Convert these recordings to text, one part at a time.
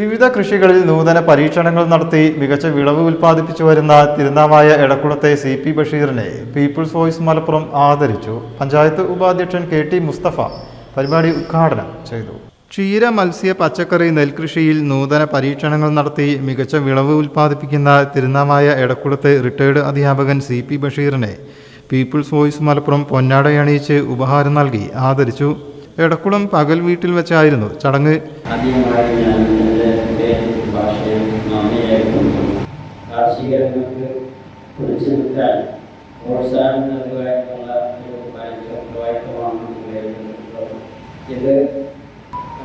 വിവിധ കൃഷികളിൽ നൂതന പരീക്ഷണങ്ങൾ നടത്തി മികച്ച വിളവ് ഉൽപ്പാദിപ്പിച്ചു വരുന്ന തിരുനാവായ എടക്കുളത്തെ സി പി ബഷീറിനെ പീപ്പിൾസ് വോയിസ് മലപ്പുറം ആദരിച്ചു. പഞ്ചായത്ത് ഉപാധ്യക്ഷൻ കെ ടി മുസ്തഫ പരിപാടി ഉദ്ഘാടനം ചെയ്തു. ക്ഷീര മത്സ്യ പച്ചക്കറി നെൽകൃഷിയിൽ നൂതന പരീക്ഷണങ്ങൾ നടത്തി മികച്ച വിളവ് ഉൽപ്പാദിപ്പിക്കുന്ന തിരുനാവായ എടക്കുളത്തെ റിട്ടയർഡ് അധ്യാപകൻ സി പി ബഷീറിനെ പീപ്പിൾസ് വോയിസ് മലപ്പുറം പൊന്നാടയണിയിച്ച് ഉപഹാരം നൽകി ആദരിച്ചു. എടക്കുളം പകൽ വീട്ടിൽ വെച്ചായിരുന്നു. ചടങ്ങ്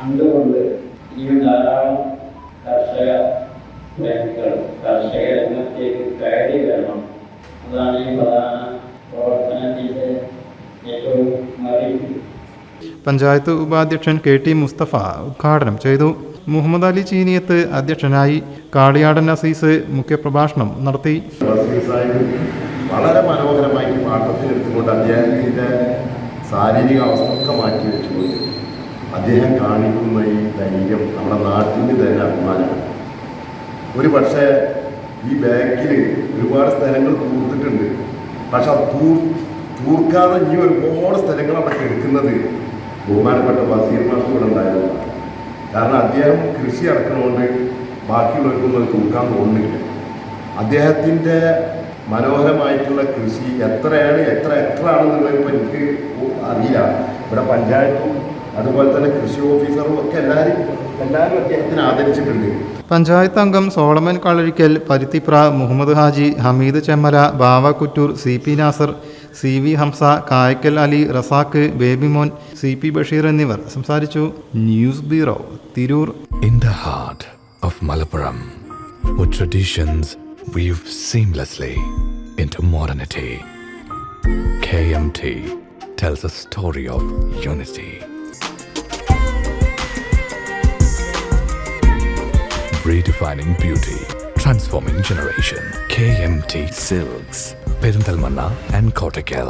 കണ്ടുകൊണ്ട് ധാരാളം കർഷക കർഷക രംഗത്തേക്ക് പഞ്ചായത്ത് ഉപാധ്യക്ഷൻ കെ ടി മുസ്തഫ ഉദ്ഘാടനം ചെയ്തു. മുഹമ്മദ് അലി ചീനിയത്ത് അധ്യക്ഷനായി കാളിയാടൻ അസീസ് മുഖ്യപ്രഭാഷണം നടത്തി. വളരെ മനോഹരമായി പാട്ടത്തിൽ എടുത്തുകൊണ്ട് അദ്ദേഹത്തിന്റെ ശാരീരിക അവസ്ഥ മാറ്റി വെച്ചുകൊണ്ട് അദ്ദേഹം കാണിക്കുന്ന ഈ ധൈര്യം നമ്മുടെ നാട്ടിന്റെ തന്നെ അഭിമാനമാണ് ഒരു പക്ഷേ ഈ ബാക്കിൽ ഒരുപാട് സ്ഥലങ്ങൾ തൂർത്തിട്ടുണ്ട്. പക്ഷെ തൂർ തൂർക്കാതെ ഇനി ഒരുപാട് സ്ഥലങ്ങൾ അവിടെ എടുക്കുന്നത് ബഹുമാനപ്പെട്ട ബസീർ മാഷും ഉണ്ടായിരുന്നു. കാരണം അദ്ദേഹം കൃഷി ഇറക്കണമുണ്ട് ബാക്കിയുള്ളവർക്കും അത് കൊടുക്കാൻ തോന്നുന്നില്ല. അദ്ദേഹത്തിന്റെ മനോഹരമായിട്ടുള്ള കൃഷി എത്രയാണ് എത്ര എത്ര ആണെന്നുള്ളത് ഇപ്പം എനിക്ക് അറിയില്ല. ഇവിടെ പഞ്ചായത്തും അതുപോലെ തന്നെ കൃഷി ഓഫീസറും ഒക്കെ എല്ലാവരും എല്ലാവരും അദ്ദേഹത്തിന് ആദരിച്ചിട്ടുണ്ട്. പഞ്ചായത്ത് അംഗം Solomon Kalarikkal Paruthipra Muhammad Haji Hameed Chemmala Bava Kuttur C P Nasar C V Hamza Kayakkal Ali Razak Babymon C P Basheer എന്നിവർ സംസാരിച്ചു. News bureau Tirur. In the heart of Malappuram with traditions weave seamlessly into modernity, KMT tells a story of unity. Redefining beauty, transforming generation. KMT Silks, Peruntalmanna and Kottakkal.